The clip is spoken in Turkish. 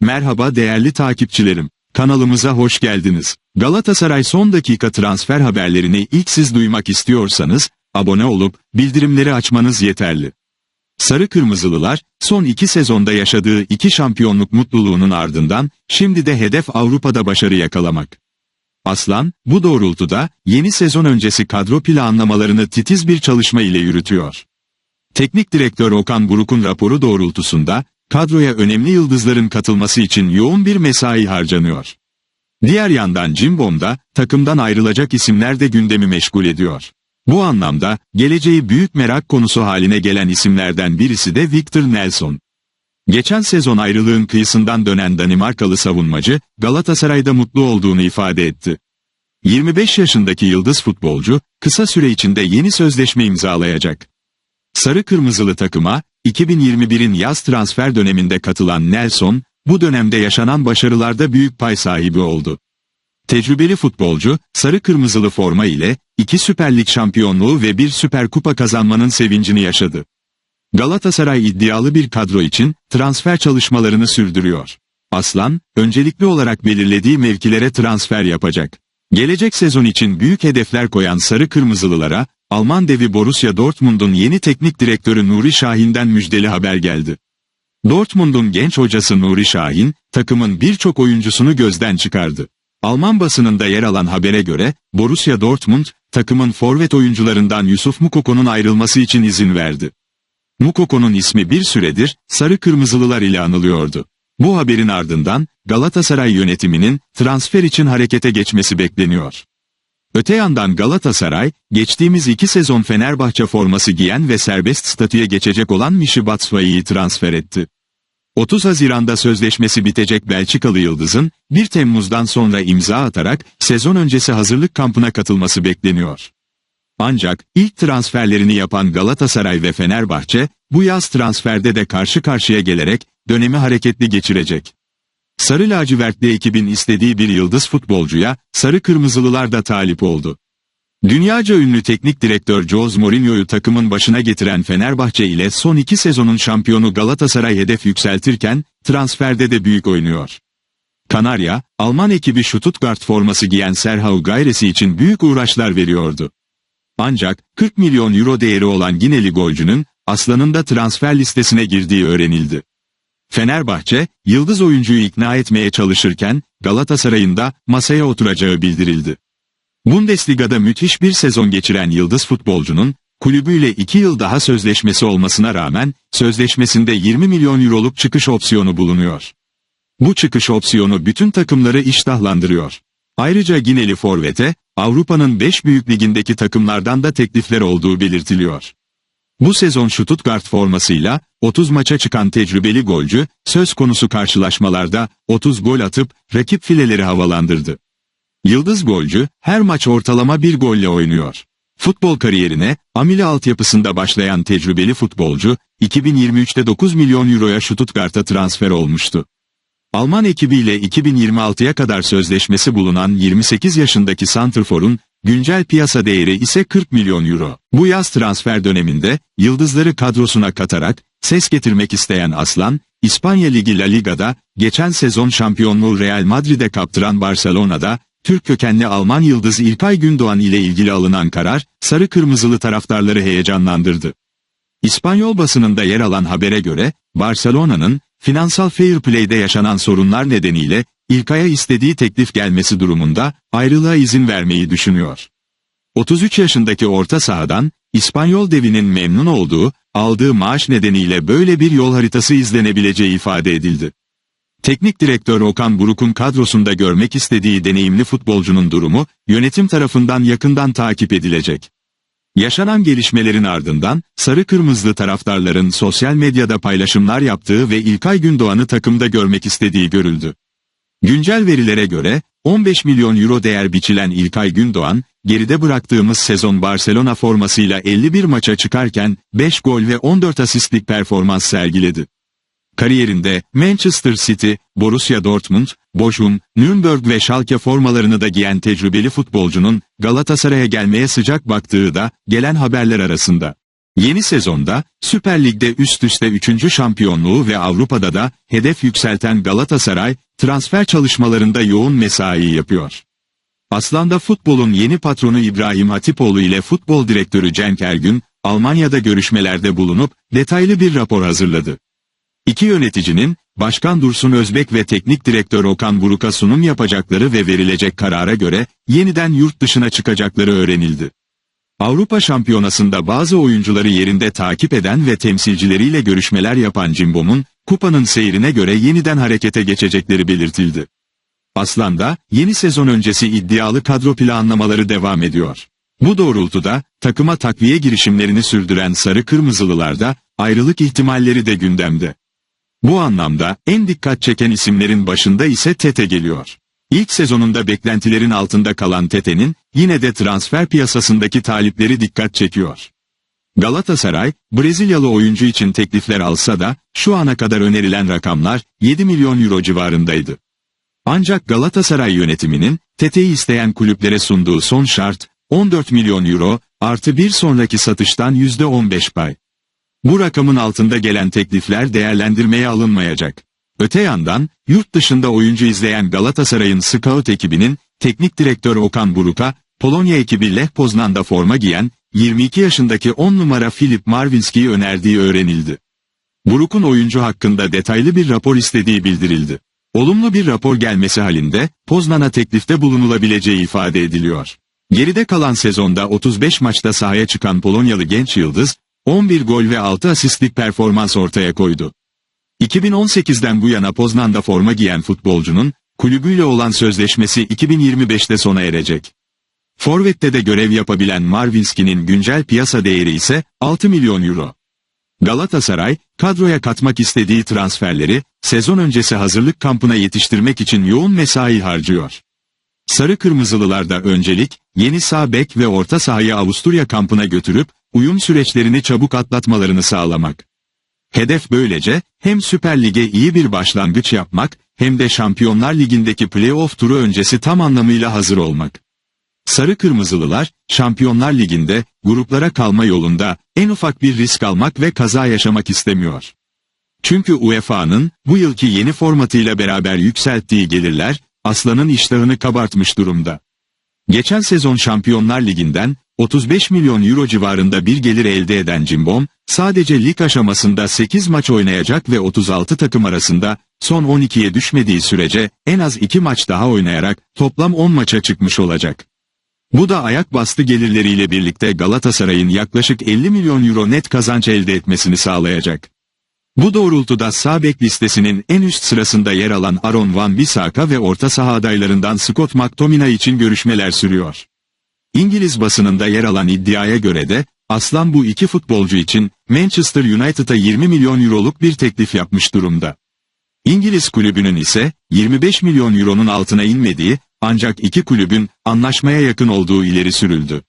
Merhaba değerli takipçilerim. Kanalımıza hoş geldiniz. Galatasaray son dakika transfer haberlerini ilk siz duymak istiyorsanız, abone olup, bildirimleri açmanız yeterli. Sarı Kırmızılılar, son iki sezonda yaşadığı iki şampiyonluk mutluluğunun ardından, şimdi de hedef Avrupa'da başarı yakalamak. Aslan, bu doğrultuda, yeni sezon öncesi kadro planlamalarını titiz bir çalışma ile yürütüyor. Teknik direktör Okan Buruk'un raporu doğrultusunda, kadroya önemli yıldızların katılması için yoğun bir mesai harcanıyor. Diğer yandan Cimbom'da, takımdan ayrılacak isimler de gündemi meşgul ediyor. Bu anlamda, geleceği büyük merak konusu haline gelen isimlerden birisi de Victor Nelson. Geçen sezon ayrılığın kıyısından dönen Danimarkalı savunmacı, Galatasaray'da mutlu olduğunu ifade etti. 25 yaşındaki yıldız futbolcu, kısa süre içinde yeni sözleşme imzalayacak. Sarı Kırmızılı takıma, 2021'in yaz transfer döneminde katılan Nelson, bu dönemde yaşanan başarılarda büyük pay sahibi oldu. Tecrübeli futbolcu, sarı kırmızılı forma ile, iki Süper Lig şampiyonluğu ve bir Süper Kupa kazanmanın sevincini yaşadı. Galatasaray iddialı bir kadro için, transfer çalışmalarını sürdürüyor. Aslan, öncelikli olarak belirlediği mevkilere transfer yapacak. Gelecek sezon için büyük hedefler koyan sarı kırmızılılara, Alman devi Borussia Dortmund'un yeni teknik direktörü Nuri Şahin'den müjdeli haber geldi. Dortmund'un genç hocası Nuri Şahin, takımın birçok oyuncusunu gözden çıkardı. Alman basınında yer alan habere göre, Borussia Dortmund, takımın forvet oyuncularından Yusuf Mukoko'nun ayrılması için izin verdi. Mukoko'nun ismi bir süredir, sarı kırmızılılar ile anılıyordu. Bu haberin ardından, Galatasaray yönetiminin, transfer için harekete geçmesi bekleniyor. Öte yandan Galatasaray, geçtiğimiz iki sezon Fenerbahçe forması giyen ve serbest statüye geçecek olan Mişi Batshuayi'yi transfer etti. 30 Haziran'da sözleşmesi bitecek Belçikalı Yıldız'ın, 1 Temmuz'dan sonra imza atarak, sezon öncesi hazırlık kampına katılması bekleniyor. Ancak, ilk transferlerini yapan Galatasaray ve Fenerbahçe, bu yaz transferde de karşı karşıya gelerek, dönemi hareketli geçirecek. Sarı lacivertli ekibin istediği bir yıldız futbolcuya, sarı kırmızılılar da talip oldu. Dünyaca ünlü teknik direktör Jose Mourinho'yu takımın başına getiren Fenerbahçe ile son iki sezonun şampiyonu Galatasaray hedef yükseltirken, transferde de büyük oynuyor. Kanarya, Alman ekibi Stuttgart forması giyen Serhau Gayresi için büyük uğraşlar veriyordu. Ancak, 40 milyon euro değeri olan Gineli golcünün, Aslan'ın da transfer listesine girdiği öğrenildi. Fenerbahçe, yıldız oyuncuyu ikna etmeye çalışırken, Galatasaray'ın da masaya oturacağı bildirildi. Bundesliga'da müthiş bir sezon geçiren yıldız futbolcunun, kulübüyle 2 yıl daha sözleşmesi olmasına rağmen, sözleşmesinde 20 milyon euroluk çıkış opsiyonu bulunuyor. Bu çıkış opsiyonu bütün takımları iştahlandırıyor. Ayrıca Gineli Forvet'e, Avrupa'nın 5 büyük ligindeki takımlardan da teklifler olduğu belirtiliyor. Bu sezon Stuttgart formasıyla 30 maça çıkan tecrübeli golcü, söz konusu karşılaşmalarda 30 gol atıp rakip fileleri havalandırdı. Yıldız golcü her maç ortalama bir golle oynuyor. Futbol kariyerine Amili altyapısında başlayan tecrübeli futbolcu 2023'te 9 milyon euroya Stuttgart'a transfer olmuştu. Alman ekibiyle 2026'ya kadar sözleşmesi bulunan 28 yaşındaki Santrfor'un güncel piyasa değeri ise 40 milyon euro. Bu yaz transfer döneminde yıldızları kadrosuna katarak ses getirmek isteyen Aslan, İspanya Ligi La Liga'da geçen sezon şampiyonluğu Real Madrid'e kaptıran Barcelona'da Türk kökenli Alman yıldız İlkay Gündoğan ile ilgili alınan karar sarı kırmızılı taraftarları heyecanlandırdı. İspanyol basınında yer alan habere göre Barcelona'nın finansal fair play'de yaşanan sorunlar nedeniyle İlkay'a istediği teklif gelmesi durumunda ayrılığa izin vermeyi düşünüyor. 33 yaşındaki orta sahadan İspanyol devinin memnun olduğu, aldığı maaş nedeniyle böyle bir yol haritası izlenebileceği ifade edildi. Teknik direktör Okan Buruk'un kadrosunda görmek istediği deneyimli futbolcunun durumu, yönetim tarafından yakından takip edilecek. Yaşanan gelişmelerin ardından, sarı kırmızılı taraftarların sosyal medyada paylaşımlar yaptığı ve İlkay Gündoğan'ı takımda görmek istediği görüldü. Güncel verilere göre, 15 milyon euro değer biçilen İlkay Gündoğan, geride bıraktığımız sezon Barcelona formasıyla 51 maça çıkarken, 5 gol ve 14 asistlik performans sergiledi. Kariyerinde Manchester City, Borussia Dortmund, Bochum, Nürnberg ve Schalke formalarını da giyen tecrübeli futbolcunun Galatasaray'a gelmeye sıcak baktığı da gelen haberler arasında. Yeni sezonda Süper Lig'de üst üste 3. şampiyonluğu ve Avrupa'da da hedef yükselten Galatasaray transfer çalışmalarında yoğun mesai yapıyor. Aslan'da futbolun yeni patronu İbrahim Hatipoğlu ile futbol direktörü Cenk Ergün, Almanya'da görüşmelerde bulunup detaylı bir rapor hazırladı. İki yöneticinin, Başkan Dursun Özbek ve Teknik Direktör Okan Buruk'a sunum yapacakları ve verilecek karara göre yeniden yurt dışına çıkacakları öğrenildi. Avrupa Şampiyonası'nda bazı oyuncuları yerinde takip eden ve temsilcileriyle görüşmeler yapan Cimbom'un, kupanın seyrine göre yeniden harekete geçecekleri belirtildi. Aslan'da, yeni sezon öncesi iddialı kadro planlamaları devam ediyor. Bu doğrultuda, takıma takviye girişimlerini sürdüren Sarı Kırmızılılarda, ayrılık ihtimalleri de gündemde. Bu anlamda, en dikkat çeken isimlerin başında ise Tete geliyor. İlk sezonunda beklentilerin altında kalan Tete'nin, yine de transfer piyasasındaki talipleri dikkat çekiyor. Galatasaray, Brezilyalı oyuncu için teklifler alsa da, şu ana kadar önerilen rakamlar 7 milyon euro civarındaydı. Ancak Galatasaray yönetiminin, Tete'yi isteyen kulüplere sunduğu son şart, 14 milyon euro, artı bir sonraki satıştan %15 pay. Bu rakamın altında gelen teklifler değerlendirmeye alınmayacak. Öte yandan, yurt dışında oyuncu izleyen Galatasaray'ın scout ekibinin, teknik direktör Okan Buruk'a, Polonya ekibi Lech Poznan'da forma giyen, 22 yaşındaki 10 numara Filip Marvinski'yi önerdiği öğrenildi. Buruk'un oyuncu hakkında detaylı bir rapor istediği bildirildi. Olumlu bir rapor gelmesi halinde, Poznan'a teklifte bulunulabileceği ifade ediliyor. Geride kalan sezonda 35 maçta sahaya çıkan Polonyalı genç yıldız, 11 gol ve 6 asistlik performans ortaya koydu. 2018'den bu yana Poznan'da forma giyen futbolcunun, kulübüyle olan sözleşmesi 2025'te sona erecek. Forvet'te de görev yapabilen Marvinski'nin güncel piyasa değeri ise 6 milyon euro. Galatasaray, kadroya katmak istediği transferleri, sezon öncesi hazırlık kampına yetiştirmek için yoğun mesai harcıyor. Sarı Kırmızılılarda öncelik, yeni sağ bek ve orta sahayı Avusturya kampına götürüp, uyum süreçlerini çabuk atlatmalarını sağlamak. Hedef böylece, hem Süper Lig'e iyi bir başlangıç yapmak, hem de Şampiyonlar Ligi'ndeki playoff turu öncesi tam anlamıyla hazır olmak. Sarı Kırmızılılar, Şampiyonlar Ligi'nde, gruplara kalma yolunda, en ufak bir risk almak ve kaza yaşamak istemiyor. Çünkü UEFA'nın, bu yılki yeni formatıyla beraber yükselttiği gelirler, Aslan'ın iştahını kabartmış durumda. Geçen sezon Şampiyonlar Ligi'nden, 35 milyon euro civarında bir gelir elde eden Cimbom, sadece lig aşamasında 8 maç oynayacak ve 36 takım arasında, son 12'ye düşmediği sürece, en az 2 maç daha oynayarak, toplam 10 maça çıkmış olacak. Bu da ayak bastı gelirleriyle birlikte Galatasaray'ın yaklaşık 50 milyon euro net kazanç elde etmesini sağlayacak. Bu doğrultuda sağ bek listesinin en üst sırasında yer alan Aaron Van Bissaka ve orta saha adaylarından Scott McTominay için görüşmeler sürüyor. İngiliz basınında yer alan iddiaya göre de, Aslan bu iki futbolcu için Manchester United'a 20 milyon euroluk bir teklif yapmış durumda. İngiliz kulübünün ise 25 milyon euronun altına inmediği ancak iki kulübün anlaşmaya yakın olduğu ileri sürüldü.